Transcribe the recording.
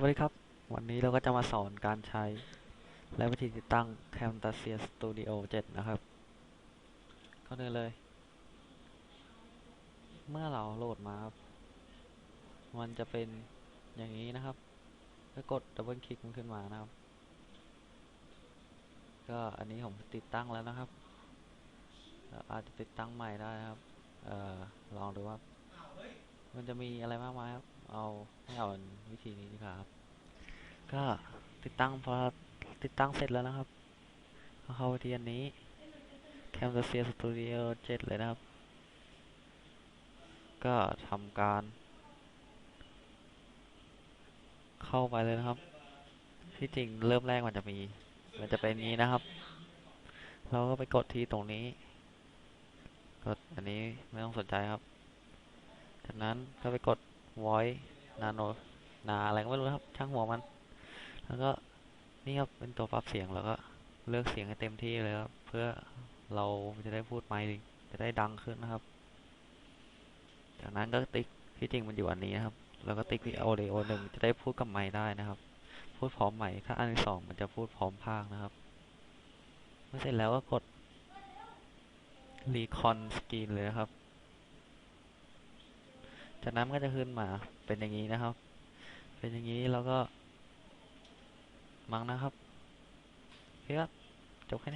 สวัสดีครับ วันนี้เราก็จะมาสอนการใช้ และวิธีติดตั้ง Camtasia Studio 7 นะครับก็เลยเลย เมื่อเราโหลดมาครับ มันจะเป็นอย่างนี้นะครับแล้วกดดับเบิลคลิกมันขึ้นมานะครับ ก็อันนี้ผมติดตั้งแล้วนะครับ อาจจะติดตั้งใหม่ได้นะครับออลองดูว่า มันจะมีอะไรมากมายครับ เอาให้เอาวิธีนี้ดีกว่าครับ ก็ติดตั้งพอติดตั้งเสร็จแล้วนะครับเข้าไปที่อันนี้ Camtasia Studio 7เลยนะครับ ก็ทำการ เข้าไปเลยนะครับ ที่จริงเริ่มแรกมันจะมี มันจะเป็นนี้นะครับ เราก็ไปกดที่ตรงนี้ กดอันนี้ไม่ต้องสนใจครับ จากนั้นก็ไปกด voice nano นาอะไรก็ไม่รู้ครับ ช่างหัวมัน แล้วก็นี่ครับเป็นตัวปรับเสียงแล้วก็เลือกเสียงให้เต็มที่เลยครับ เพื่อเราจะได้พูดไมค์จะได้ดังขึ้นนะครับ จากนั้นก็ติ๊กที่จริงมันอยู่อันนี้นะครับ แล้วก็ติ๊กที่ audio หนึ่งจะได้พูดกับไมค์ได้นะครับ พูดพร้อมไมค์ถ้าอันที่สองมันจะพูดพร้อมภาคนะครับ เมื่อเสร็จแล้วก็กด recon screen เลยครับ จากนั้นมันก็จะขึ้นมาเป็นอย่างนี้นะครับ เป็นอย่างนี้แล้วก็ มั้งนะครับเพื่อจบแค่นี้